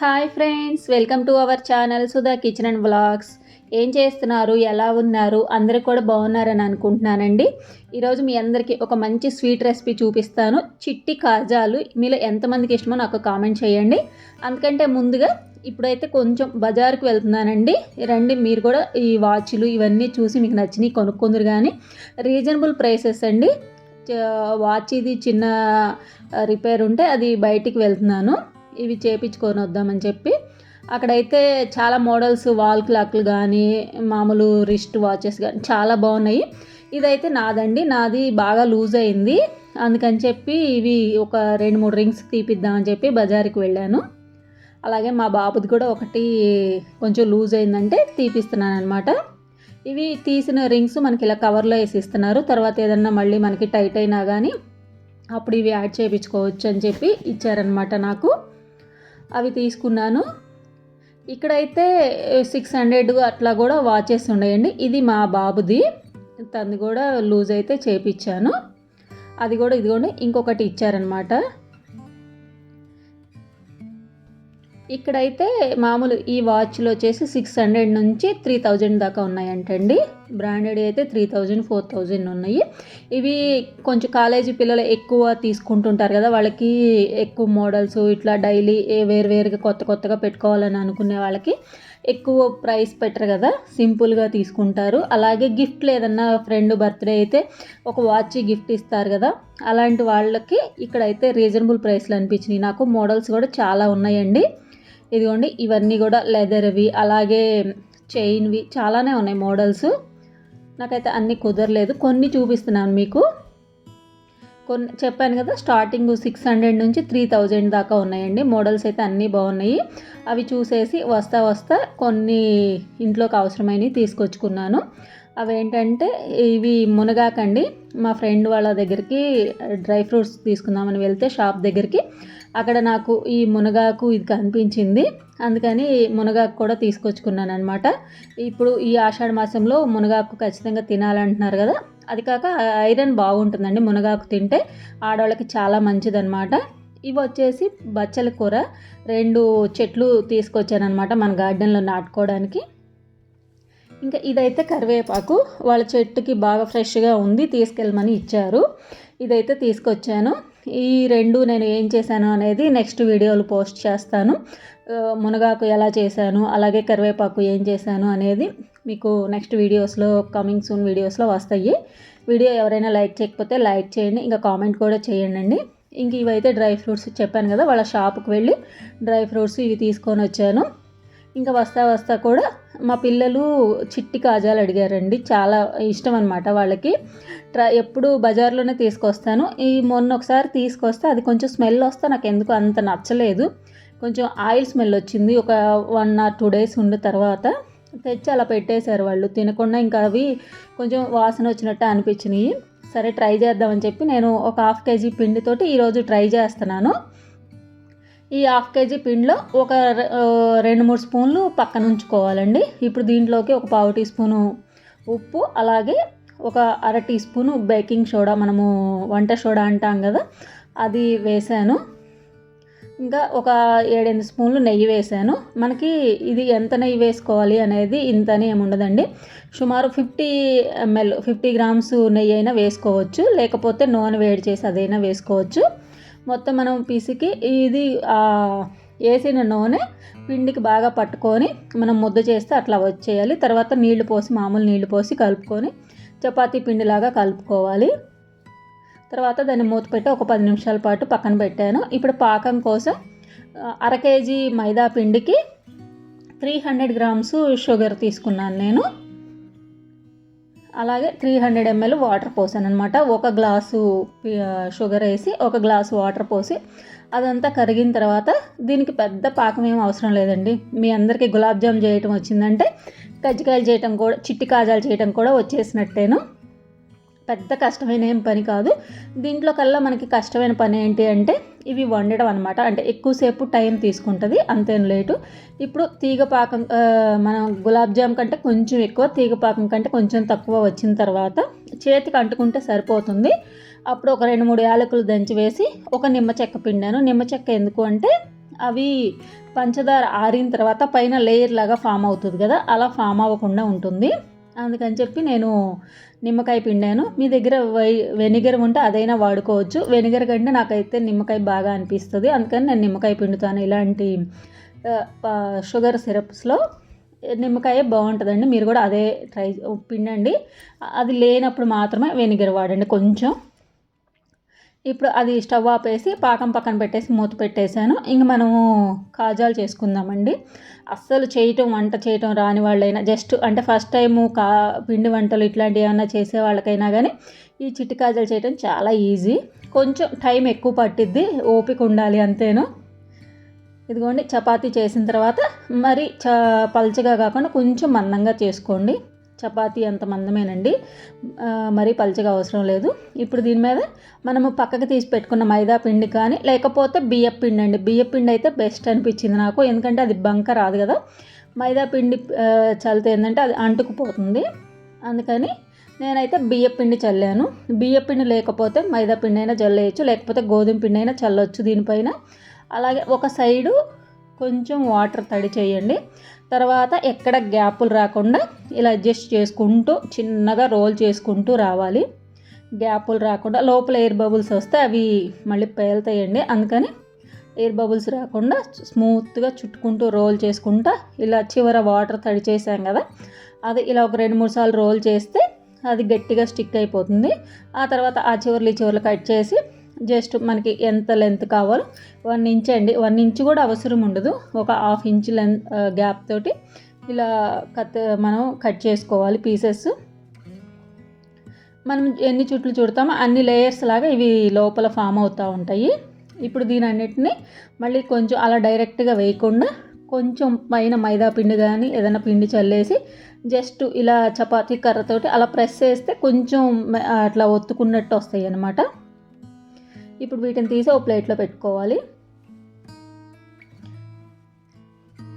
Hi friends welcome to our channel Sudha kitchen and vlogs ఏం చేస్తున్నారు ఎలా ఉన్నారు అందరూ కూడా బాగున్నారని అనుకుంటున్నానండి. ఈరోజు మీ అందరికీ ఒక మంచి స్వీట్ రెసిపీ చూపిస్తాను. చిట్టి కాజాలు మీలో ఎంతమందికి ఇష్టమో నాకు కామెంట్ చేయండి. అందుకంటే ముందుగా ఇప్పుడైతే కొంచెం బజార్కి వెళ్తున్నానండి. రండి మీరు కూడా ఈ వాచ్లు ఇవన్నీ చూసి మీకు నచ్చినవి కొనుక్కుందరు కానీ రీజనబుల్ ప్రైసెస్ అండి. వాచ్ ఇది చిన్న రిపేర్ ఉంటే అది బయటికి వెళ్తున్నాను. ఇవి చేపించుకొని వద్దామని చెప్పి అక్కడైతే చాలా మోడల్స్ వాల్ క్లాక్లు కానీ మామూలు రిస్ట్ వాచెస్ కానీ చాలా బాగున్నాయి. ఇదైతే నాదండి. నాది బాగా లూజ్ అయింది. అందుకని చెప్పి ఇవి ఒక రెండు మూడు రింగ్స్ తీపిద్దామని చెప్పి బజార్కి వెళ్ళాను. అలాగే మా బాబుది కూడా ఒకటి కొంచెం లూజ్ అయిందంటే తీపిస్తున్నాను అనమాట ఇవి తీసిన రింగ్స్ మనకి ఇలా కవర్లో వేసి ఇస్తున్నారు తర్వాత ఏదన్నా మళ్ళీ మనకి టైట్ అయినా కానీ అప్పుడు ఇవి యాడ్ చేయించుకోవచ్చు అని చెప్పి ఇచ్చారనమాట నాకు. అవి తీసుకున్నాను. ఇక్కడైతే సిక్స్ హండ్రెడ్ అట్లా కూడా వాచెస్ ఉన్నాయండి. ఇది మా బాబుది. తను కూడా లూజ్ అయితే చేపించాను అది కూడా ఇదిగోండి ఇంకొకటి ఇచ్చారనమాట ఇక్కడైతే మామూలు ఈ వాచ్లో వచ్చేసి సిక్స్ హండ్రెడ్ నుంచి త్రీ థౌజండ్ దాకా ఉన్నాయంటండి. బ్రాండెడ్ అయితే త్రీ థౌజండ్ ఫోర్ థౌజండ్ ఉన్నాయి. ఇవి కొంచెం కాలేజీ పిల్లలు ఎక్కువ తీసుకుంటుంటారు కదా వాళ్ళకి ఎక్కువ మోడల్స్ ఇట్లా డైలీ ఏ వేరువేరుగా కొత్త కొత్తగా పెట్టుకోవాలని అనుకునే వాళ్ళకి ఎక్కువ ప్రైస్ పెట్టరు కదా సింపుల్గా తీసుకుంటారు. అలాగే గిఫ్ట్లు ఏదన్నా ఫ్రెండ్ బర్త్డే అయితే ఒక వాచ్ గిఫ్ట్ ఇస్తారు కదా అలాంటి వాళ్ళకి ఇక్కడైతే రీజనబుల్ ప్రైస్లు అనిపించినాయి. నాకు మోడల్స్ కూడా చాలా ఉన్నాయండి. ఇదిగోండి ఇవన్నీ కూడా లెదర్వి అలాగే చైన్వి చాలానే ఉన్నాయి మోడల్స్. నాకైతే అన్నీ కుదరలేదు. కొన్ని చూపిస్తున్నాను మీకు. కొన్ని చెప్పాను కదా స్టార్టింగ్ సిక్స్ హండ్రెడ్ నుంచి త్రీ థౌజండ్ దాకా ఉన్నాయండి. మోడల్స్ అయితే అన్నీ బాగున్నాయి. అవి చూసేసి వస్తా వస్తా కొన్ని ఇంట్లోకి అవసరమైనవి తీసుకొచ్చుకున్నాను. అవేంటంటే ఇవి మునగాకండి. మా ఫ్రెండ్ వాళ్ళ దగ్గరికి డ్రై ఫ్రూట్స్ తీసుకుందామని వెళ్తే షాప్ దగ్గరికి అక్కడ నాకు ఈ మునగాకు ఇది కనిపించింది. అందుకని మునగాకు కూడా తీసుకొచ్చుకున్నాను అనమాట ఇప్పుడు ఈ ఆషాఢ మాసంలో మునగాకు ఖచ్చితంగా తినాలంటున్నారు కదా. అది కాక ఐరన్ బాగుంటుందండి మునగాకు తింటే. ఆడవాళ్ళకి చాలా మంచిదన్నమాట. ఇవి వచ్చేసి బచ్చల కూర. రెండు చెట్లు తీసుకొచ్చానమాట మన గార్డెన్లో నాటుకోవడానికి. ఇంకా ఇదైతే కరివేపాకు. వాళ్ళ చెట్టుకి బాగా ఫ్రెష్గా ఉంది తీసుకెళ్ళమని ఇచ్చారు. ఇదైతే తీసుకొచ్చాను. ఈ రెండు నేను ఏం చేశాను అనేది నెక్స్ట్ వీడియోలు పోస్ట్ చేస్తాను. మునగాకు ఎలా చేశాను అలాగే కరివేపాకు ఏం చేశాను అనేది మీకు నెక్స్ట్ వీడియోస్లో కమింగ్ సూన్ వీడియోస్లో వస్తాయి. వీడియో ఎవరైనా లైక్ చేయకపోతే లైక్ చేయండి ఇంకా కామెంట్ కూడా చేయండి ఇంక ఇవైతే డ్రై ఫ్రూట్స్ చెప్పాను కదా వాళ్ళ షాప్కి వెళ్ళి డ్రై ఫ్రూట్స్ ఇవి తీసుకొని వచ్చాను. ఇంకా వస్తా వస్తా కూడా మా పిల్లలు చిట్టి కాజాలు అడిగారండి. చాలా ఇష్టం అనమాట వాళ్ళకి. ట్రై ఎప్పుడు బజార్లోనే తీసుకొస్తాను. ఈ మొన్న ఒకసారి తీసుకొస్తే అది కొంచెం స్మెల్ వస్తే నాకు ఎందుకు అంత నచ్చలేదు. కొంచెం ఆయిల్ స్మెల్ వచ్చింది. ఒక వన్ ఆర్ టూ డేస్ ఉన్న తర్వాత తెచ్చి అలా పెట్టేశారు వాళ్ళు. తినకుండా ఇంకా అవి కొంచెం వాసన వచ్చినట్టు అనిపించినాయి. సరే ట్రై చేద్దామని చెప్పి నేను ఒక హాఫ్ కేజీ పిండితోటి ఈరోజు ట్రై చేస్తున్నాను. ఈ హాఫ్ కేజీ పిండిలో ఒక రెండు మూడు స్పూన్లు పక్కన ఉంచుకోవాలండి. ఇప్పుడు దీంట్లోకి ఒక పావు టీ స్పూను ఉప్పు అలాగే ఒక అర టీ స్పూను బేకింగ్ సోడా మనము వంట సోడా అంటాం కదా అది వేసాను. ఇంకా ఒక ఏడెనిమిది స్పూన్లు నెయ్యి వేసాను. మనకి ఇది ఎంత నెయ్యి వేసుకోవాలి అనేది ఇంతనే ఏముండదండి సుమారు ఫిఫ్టీ ఎంఎల్ ఫిఫ్టీ గ్రామ్స్ నెయ్యి అయినా వేసుకోవచ్చు. లేకపోతే నూనె వేడి చేసి అదైనా వేసుకోవచ్చు. మొత్తం మనం పిసికి ఇది వేసిన నూనె పిండికి బాగా పట్టుకొని మనం ముద్ద చేస్తే అట్లా వచ్చేయాలి. తర్వాత నీళ్ళు పోసి మామూలు నీళ్ళు పోసి కలుపుకొని చపాతీ పిండిలాగా కలుపుకోవాలి. తర్వాత దాన్ని మూత పెట్టి ఒక పది నిమిషాల పాటు పక్కన పెట్టాను. ఇప్పుడు పాకం కోసం అర కేజీ మైదా పిండికి త్రీ హండ్రెడ్ గ్రామ్స్ షుగర్ తీసుకున్నాను నేను. అలాగే త్రీ హండ్రెడ్ ఎంఎల్ వాటర్ పోసాను అనమాట ఒక గ్లాసు షుగర్ వేసి ఒక గ్లాసు వాటర్ పోసి అదంతా కరిగిన తర్వాత దీనికి పెద్ద పాకం ఏం అవసరం లేదండి. మీ అందరికీ గులాబ్ జామ్ చేయటం వచ్చిందంటే కజ్జికాయలు చేయటం కూడా చిట్టి కాజాలు చేయటం కూడా వచ్చేసినట్టేను. పెద్ద కష్టమైన ఏం పని కాదు. దీంట్లో కల్లా మనకి కష్టమైన పని ఏంటి అంటే ఇవి వండడం అనమాట అంటే ఎక్కువసేపు టైం తీసుకుంటుంది అంతేం లేటు ఇప్పుడు తీగ పాకం మనం గులాబ్ జామ్ కంటే కొంచెం ఎక్కువ తీగ పాకం కంటే కొంచెం తక్కువ వచ్చిన తర్వాత చేతికి అంటుకుంటే సరిపోతుంది. అప్పుడు ఒక రెండు మూడు యాలకులు దంచి వేసి ఒక నిమ్మ చెక్క పిండాను. నిమ్మ చెక్క ఎందుకు అంటే అవి పంచదార ఆరిన తర్వాత పైన లేయర్ లాగా ఫామ్ అవుతుంది కదా అలా ఫామ్ అవ్వకుండా ఉంటుంది. అందుకని చెప్పి నేను నిమ్మకాయ పిండాను. మీ దగ్గర వై వెనిగర్ ఉంటే అదైనా వాడుకోవచ్చు. వెనిగర్ కంటే నాకైతే నిమ్మకాయ బాగా అనిపిస్తుంది. అందుకని నేను నిమ్మకాయ పిండుతాను. ఇలాంటి షుగర్ సిరప్స్లో నిమ్మకాయ బాగుంటుందండి. మీరు కూడా అదే ట్రై పిండండి. అది లేనప్పుడు మాత్రమే వెనిగర్ వాడండి. కొంచెం ఇప్పుడు అది స్టవ్ ఆపేసి పాకం పక్కన పెట్టేసి మూత పెట్టేశాను. ఇంక మనము కాజాలు చేసుకుందామండి. అస్సలు చేయటం వంట చేయటం రాని వాళ్ళైనా జస్ట్ అంటే ఫస్ట్ టైము కా పిండి వంటలు ఇట్లాంటివి ఏమైనా చేసే వాళ్ళకైనా కానీ ఈ చిట్టి కాజాలు చేయటం చాలా ఈజీ. కొంచెం టైం ఎక్కువ పట్టిద్ది ఓపిక ఉండాలి అంతేను. ఇదిగోండి చపాతీ చేసిన తర్వాత మరి చ పల్చగా కాకుండా కొంచెం మందంగా చేసుకోండి. చపాతీ అంత మందమేనండి. మరీ పలుచగా అవసరం లేదు. ఇప్పుడు దీని మీద మనము పక్కకి తీసి పెట్టుకున్న మైదా పిండి కానీ లేకపోతే బియ్యం పిండి అండి బియ్యం పిండి అయితే బెస్ట్ అనిపించింది నాకు. ఎందుకంటే అది బంక రాదు కదా. మైదా పిండి చల్లితే ఏంటంటే అది అంటుకుపోతుంది. అందుకని నేనైతే బియ్య పిండి చల్లాను. బియ్య పిండి లేకపోతే మైదా పిండి అయినా చల్లేయచ్చు. లేకపోతే గోధుమ పిండి అయినా చల్లవచ్చు దీనిపైన. అలాగే ఒక సైడు కొంచెం వాటర్ తడి చేయండి. తర్వాత ఎక్కడ గ్యాపులు రాకుండా ఇలా అడ్జస్ట్ చేసుకుంటూ చిన్నగా రోల్ చేసుకుంటూ రావాలి. గ్యాపులు రాకుండా లోపల ఎయిర్ బబుల్స్ వస్తే అవి మళ్ళీ పేలుతాయండి. అందుకని ఎయిర్ బబుల్స్ రాకుండా స్మూత్గా చుట్టుకుంటూ రోల్ చేసుకుంటా ఇలా చివర వాటర్ తడి చేసాం కదా అది ఇలా ఒక రెండు మూడు సార్లు రోల్ చేస్తే అది గట్టిగా స్టిక్ అయిపోతుంది. ఆ తర్వాత ఆ చివర్లు చివర్లు కట్ చేసి జస్ట్ మనకి ఎంత లెంత్ కావాలో వన్ ఇంచ్ అండి. వన్ ఇంచ్ కూడా అవసరం ఉండదు. ఒక హాఫ్ ఇంచ్ లెంత్ గ్యాప్ తోటి ఇలా కత్ మనం కట్ చేసుకోవాలి పీసెస్. మనం ఎన్ని చుట్లు చుడతామో అన్ని లేయర్స్ లాగా ఇవి లోపల ఫామ్ అవుతూ ఉంటాయి. ఇప్పుడు దీని అన్నిటిని మళ్ళీ కొంచెం అలా డైరెక్ట్గా వేయకుండా కొంచెం పైన మైదా పిండి కానీ ఏదైనా పిండి చల్లేసి జస్ట్ ఇలా చపాతీ కర్రతోటి అలా ప్రెస్ చేస్తే కొంచెం అట్లా ఒత్తుకున్నట్టు వస్తాయి అన్నమాట. ఇప్పుడు వీటిని తీసి ఒక ప్లేట్లో పెట్టుకోవాలి.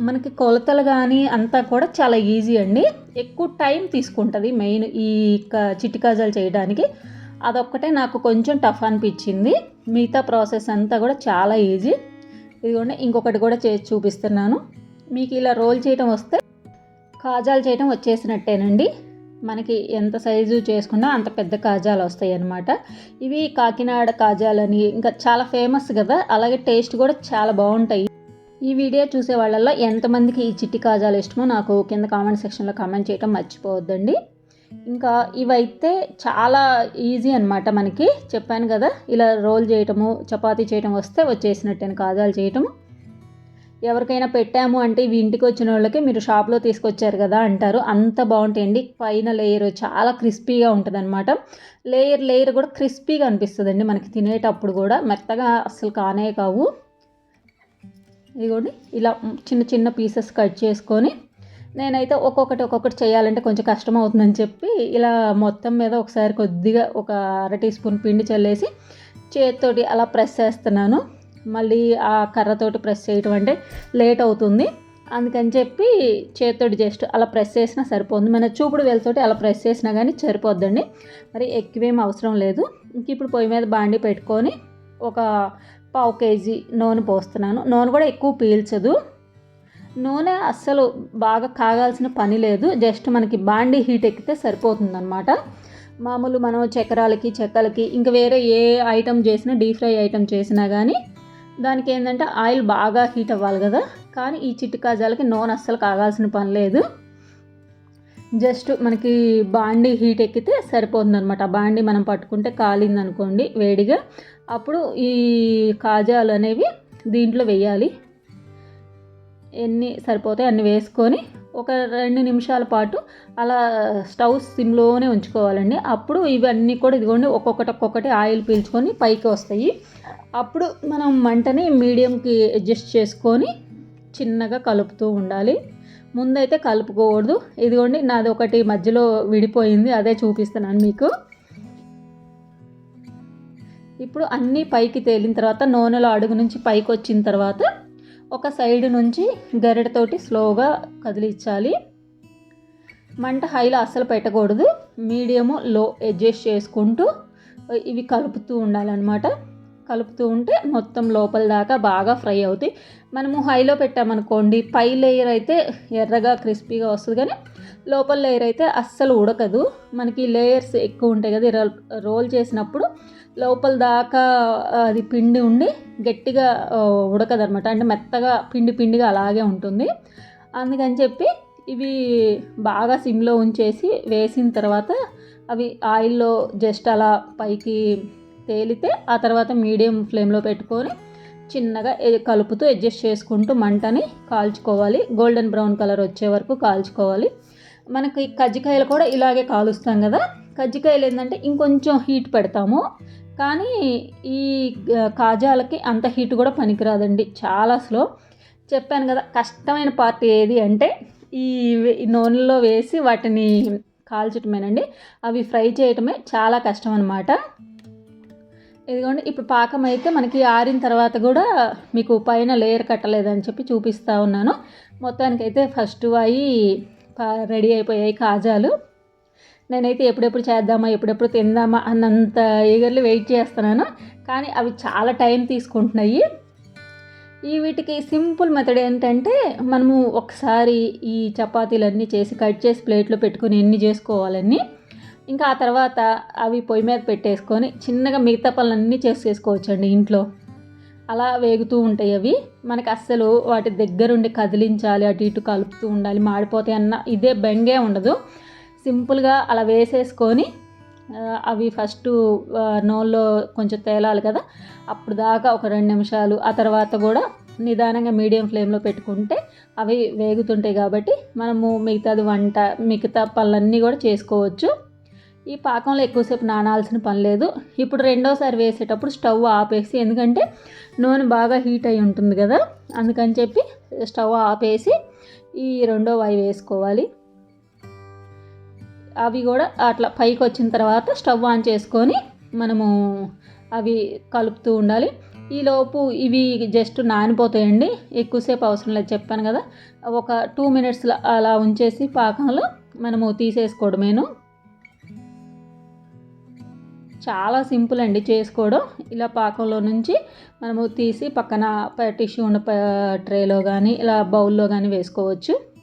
మనకి కొలతలు కానీ అంతా కూడా చాలా ఈజీ అండి. ఎక్కువ టైం తీసుకుంటుంది మెయిన్ ఈ చిట్టికాజాలు చేయడానికి. అదొక్కటే నాకు కొంచెం టఫ్ అనిపించింది. మిగతా ప్రాసెస్ అంతా కూడా చాలా ఈజీ. ఇదిగోండి ఇంకొకటి కూడా చేసి చూపిస్తున్నాను. మీకు ఇలా రోల్ చేయడం వస్తే కాజాలు చేయడం వచ్చేసినట్టేనండి. మనకి ఎంత సైజు చేసుకున్నా అంత పెద్ద కాజాలు వస్తాయి అన్నమాట ఇవి కాకినాడ కాజాలని ఇంకా చాలా ఫేమస్ కదా అలాగే టేస్ట్ కూడా చాలా బాగుంటాయి. ఈ వీడియో చూసే వాళ్ళల్లో ఎంతమందికి ఈ చిట్టి కాజాలు ఇష్టమో నాకు కింద కామెంట్ సెక్షన్లో కామెంట్ చేయటం మర్చిపోవద్దండి. ఇంకా ఇవైతే చాలా ఈజీ అనమాట మనకి. చెప్పాను కదా ఇలా రోల్ చేయటము చపాతీ చేయటం వస్తే వచ్చేసినట్టు కాజాలు చేయటము. ఎవరికైనా పెట్టాము అంటే ఇవి ఇంటికి వచ్చిన వాళ్ళకి మీరు షాప్లో తీసుకొచ్చారు కదా అంటారు. అంత బాగుంటాయండి. పైన లేయర్ చాలా క్రిస్పీగా ఉంటుంది అనమాట లేయర్ లేయర్ కూడా క్రిస్పీగా అనిపిస్తుందండి మనకి తినేటప్పుడు కూడా. మెత్తగా అస్సలు కానే కావు. ఇదిగోండి ఇలా చిన్న చిన్న పీసెస్ కట్ చేసుకొని నేనైతే ఒక్కొక్కటి ఒక్కొక్కటి చేయాలంటే కొంచెం కష్టం అవుతుందని చెప్పి ఇలా మొత్తం మీద ఒకసారి కొద్దిగా ఒక అర టీ స్పూన్ పిండి చల్లేసి చేతితోటి అలా ప్రెస్ చేస్తున్నాను. మళ్ళీ ఆ కర్రతోటి ప్రెస్ చేయటం అంటే లేట్ అవుతుంది. అందుకని చెప్పి చేతితోటి జస్ట్ అలా ప్రెస్ చేసినా సరిపోతుంది. మన చూపుడు వేలతోటి అలా ప్రెస్ చేసినా కానీ సరిపోద్దండి. మరి ఎక్కువేం అవసరం లేదు. ఇంక ఇప్పుడు పొయ్యి మీద బాండి పెట్టుకొని ఒక పావు కేజీ నూనె పోస్తున్నాను. నూనె కూడా ఎక్కువ పీల్చదు. నూనె అస్సలు బాగా కాగాల్సిన పని లేదు. జస్ట్ మనకి బాండి హీట్ ఎక్కితే సరిపోతుంది అనమాట మామూలు మనం చక్రాలకి చెక్కలకి ఇంకా వేరే ఏ ఐటమ్ చేసినా డీప్ ఫ్రై ఐటమ్ చేసినా కానీ దానికి ఏంటంటే ఆయిల్ బాగా హీట్ అవ్వాలి కదా. కానీ ఈ చిట్టి కాజాలకి నూనె అస్సలు కాగాల్సిన పని లేదు. జస్ట్ మనకి బాండి హీట్ ఎక్కితే సరిపోతుంది అనమాట బాండి మనం పట్టుకుంటే కాలింది అనుకోండి వేడిగా. అప్పుడు ఈ కాజాలు అనేవి దీంట్లో వేయాలి. ఎన్ని సరిపోతాయి అన్ని వేసుకొని ఒక రెండు నిమిషాల పాటు అలా స్టవ్ సిమ్లోనే ఉంచుకోవాలండి. అప్పుడు ఇవన్నీ కూడా ఇదిగోండి ఒక్కొక్కటి ఒక్కొక్కటి ఆయిల్ పీల్చుకొని పైకి వస్తాయి. అప్పుడు మనం మంటని మీడియంకి అడ్జస్ట్ చేసుకొని చిన్నగా కలుపుతూ ఉండాలి. ముందైతే కలుపుకోకూడదు. ఇదిగోండి నాది ఒకటి మధ్యలో విడిపోయింది అదే చూపిస్తున్నాను మీకు. ఇప్పుడు అన్నీ పైకి తేలిన తర్వాత నూనెలో అడుగు నుంచి పైకి వచ్చిన తర్వాత ఒక సైడ్ నుంచి గరిటతోటి స్లోగా కదిలించాలి. మంట హైలో అస్సలు పెట్టకూడదు. మీడియము లో అడ్జస్ట్ చేసుకుంటూ ఇవి కలుపుతూ ఉండాలన్నమాట. కలుపుతూ ఉంటే మొత్తం లోపల దాకా బాగా ఫ్రై అవుతాయి. మనము హైలో పెట్టామనుకోండి పై లేయర్ అయితే ఎర్రగా క్రిస్పీగా వస్తుంది కానీ లోపల లేయర్ అయితే అస్సలు ఉడకదు. మనకి లేయర్స్ ఎక్కువ ఉంటాయి కదా రోల్ చేసినప్పుడు లోపల దాకా అది పిండి ఉండి గట్టిగా ఉడకదనమాట అంటే మెత్తగా పిండి పిండిగా అలాగే ఉంటుంది. అందుకని చెప్పి ఇవి బాగా సిమ్లో ఉంచేసి వేసిన తర్వాత అవి ఆయిల్లో జస్ట్ అలా పైకి తేలితే ఆ తర్వాత మీడియం ఫ్లేమ్లో పెట్టుకొని చిన్నగా కలుపుతూ అడ్జస్ట్ చేసుకుంటూ మంటని కాల్చుకోవాలి. గోల్డెన్ బ్రౌన్ కలర్ వచ్చే వరకు కాల్చుకోవాలి. మనకి కజ్జికాయలు కూడా ఇలాగే కాలుస్తాం కదా. కజ్జికాయలు ఏంటంటే ఇంకొంచెం హీట్ పెడతాము. కానీ ఈ కాజాలకి అంత హీట్ కూడా పనికిరాదండి. చాలా స్లో. చెప్పాను కదా కష్టమైన పార్ట్ ఏది అంటే ఈ నూనెలో వేసి వాటిని కాల్చటమేనండి. అవి ఫ్రై చేయటమే చాలా కష్టం అనమాట ఇదిగోండి ఇప్పుడు పాకం అయితే మనకి ఆరిన తర్వాత కూడా మీకు పైన లేయర్ కట్టలేదని చెప్పి చూపిస్తూ ఉన్నాను. మొత్తానికైతే ఫస్ట్ అవి రెడీ అయిపోయాయి కాజాలు. నేనైతే ఎప్పుడెప్పుడు చేద్దామా ఎప్పుడెప్పుడు తిందామా అన్నంత ఈగర్లు వెయిట్ చేస్తున్నాను. కానీ అవి చాలా టైం తీసుకుంటున్నాయి. ఈ వీటికి సింపుల్ మెథడ్ ఏంటంటే మనము ఒకసారి ఈ చపాతీలన్నీ చేసి కట్ చేసి ప్లేట్లో పెట్టుకొని ఎన్ని చేసుకోవాలన్నీ ఇంకా ఆ తర్వాత అవి పొయ్యి మీద పెట్టేసుకొని చిన్నగా మిగతా పనులన్నీ చేసేసుకోవచ్చండి ఇంట్లో. అలా వేగుతూ ఉంటాయి అవి. మనకి అస్సలు వాటి దగ్గరుండి కదిలించాలి అటు ఇటు కలుపుతూ ఉండాలి మాడిపోతాయి అన్న ఇదే బెంగే ఉండదు. సింపుల్గా అలా వేసేసుకొని అవి ఫస్ట్ నూనెలో కొంచెం తేలాలి కదా అప్పుడు దాకా ఒక రెండు నిమిషాలు ఆ తర్వాత కూడా నిదానంగా మీడియం ఫ్లేమ్లో పెట్టుకుంటే అవి వేగుతుంటాయి కాబట్టి మనము మిగతాది వంట మిగతా పనులన్నీ కూడా చేసుకోవచ్చు. ఈ పాకంలో ఎక్కువసేపు నానాల్సిన పని లేదు. ఇప్పుడు రెండోసారి వేసేటప్పుడు స్టవ్ ఆపేసి ఎందుకంటే నూనె బాగా హీట్ అయి ఉంటుంది కదా అందుకని చెప్పి స్టవ్ ఆపేసి ఈ రెండో వాయి వేసుకోవాలి. అవి కూడా అట్లా పైకి వచ్చిన తర్వాత స్టవ్ ఆన్ చేసుకొని మనము అవి కలుపుతూ ఉండాలి. ఈలోపు ఇవి జస్ట్ నానిపోతాయండి. ఎక్కువసేపు అవసరం లేదు. చెప్పాను కదా ఒక టూ మినిట్స్ అలా ఉంచేసి పాకంలో మనము తీసేసుకోవడమేను. చాలా సింపుల్ అండి చేసుకోవడం. ఇలా పాకంలో నుంచి మనము తీసి పక్కన టిష్యూ ఉన్న ట్రేలో కానీ ఇలా బౌల్లో కానీ వేసుకోవచ్చు.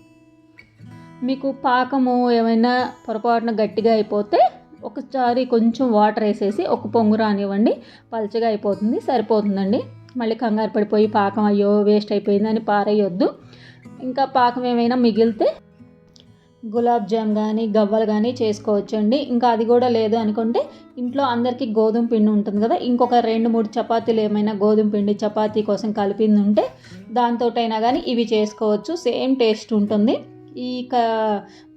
మీకు పాకము ఏమైనా పొరపాటున గట్టిగా అయిపోతే ఒకసారి కొంచెం వాటర్ వేసేసి ఒక పొంగు రానివ్వండి. పలచగా అయిపోతుంది సరిపోతుందండి. మళ్ళీ కంగారు పడిపోయి పాకం అయ్యో వేస్ట్ అయిపోయిందని పారేయొద్దు. ఇంకా పాకం ఏమైనా మిగిలితే గులాబ్ జామ్ కానీ గవ్వలు కానీ చేసుకోవచ్చు అండి ఇంకా అది కూడా లేదు అనుకుంటే ఇంట్లో అందరికీ గోధుమ పిండి ఉంటుంది కదా ఇంకొక రెండు మూడు చపాతీలు ఏమైనా గోధుమ పిండి చపాతీ కోసం కలిపింది ఉంటే దాంతోటైనా కానీ ఇవి చేసుకోవచ్చు. సేమ్ టేస్ట్ ఉంటుంది. ఈ క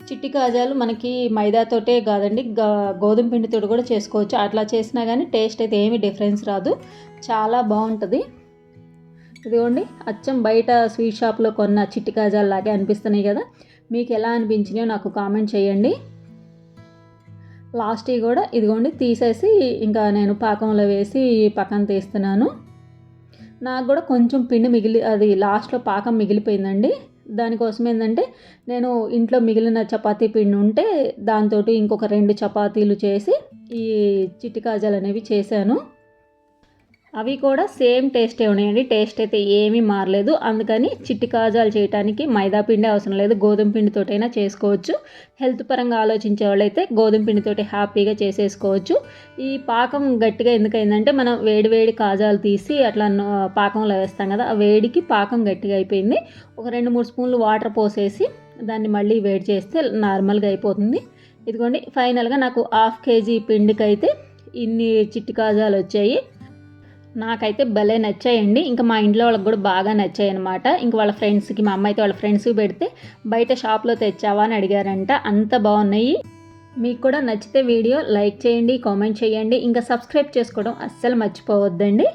చిట్టి కాజాలు మనకి మైదాతోటే కాదండి గోధుమ పిండితో కూడా చేసుకోవచ్చు. అట్లా చేసినా కానీ టేస్ట్ అయితే ఏమీ డిఫరెన్స్ రాదు. చాలా బాగుంటుంది. ఇదిగోండి అచ్చం బయట స్వీట్ షాప్లో కొన్న చిట్టి కాజాలు లాగే అనిపిస్తున్నాయి కదా. మీకు ఎలా అనిపించినాయో నాకు కామెంట్ చేయండి. లాస్ట్ కూడా ఇదిగోండి తీసేసి ఇంకా నేను పాకంలో వేసి పక్కన తీస్తున్నాను. నాకు కూడా కొంచెం పిండి మిగిలి అది లాస్ట్లో పాకం మిగిలిపోయిందండి. దానికోసం ఏంటంటే నేను ఇంట్లో మిగిలిన చపాతీ పిండి ఉంటే దాంతో ఇంకొక రెండు చపాతీలు చేసి ఈ చిట్టి కాజాలు అనేవి చేశాను. అవి కూడా సేమ్ టేస్టే ఉన్నాయండి. టేస్ట్ అయితే ఏమీ మారలేదు. అందుకని చిట్టి కాజాలు చేయడానికి మైదా పిండి అవసరం లేదు. గోధుమ పిండితోటైనా చేసుకోవచ్చు. హెల్త్ పరంగా ఆలోచించే వాళ్ళైతే గోధుమ పిండితోటి హ్యాపీగా చేసేసుకోవచ్చు. ఈ పాకం గట్టిగా ఎందుకైందంటే మనం వేడి వేడి కాజాలు తీసి అట్లా పాకంలో వేస్తాం కదా ఆ వేడికి పాకం గట్టిగా అయిపోయింది. ఒక రెండు మూడు స్పూన్లు వాటర్ పోసేసి దాన్ని మళ్ళీ వేడి చేస్తే నార్మల్గా అయిపోతుంది. ఇదిగోండి ఫైనల్గా నాకు హాఫ్ కేజీ పిండికైతే ఇన్ని చిట్టి కాజాలు వచ్చాయి. నాకైతే భలే నచ్చాయండి. ఇంకా మా ఇంట్లో వాళ్ళకి కూడా బాగా నచ్చాయి అనమాట ఇంకా వాళ్ళ ఫ్రెండ్స్కి మా అమ్మ అయితే వాళ్ళ ఫ్రెండ్స్కి పెడితే బయట షాప్లో తెచ్చావా అని అడిగారంట. అంత బాగున్నాయి. మీకు కూడా నచ్చితే వీడియో లైక్ చేయండి కామెంట్ చేయండి. ఇంకా సబ్స్క్రైబ్ చేసుకోవడం అస్సలు మర్చిపోవద్దండి.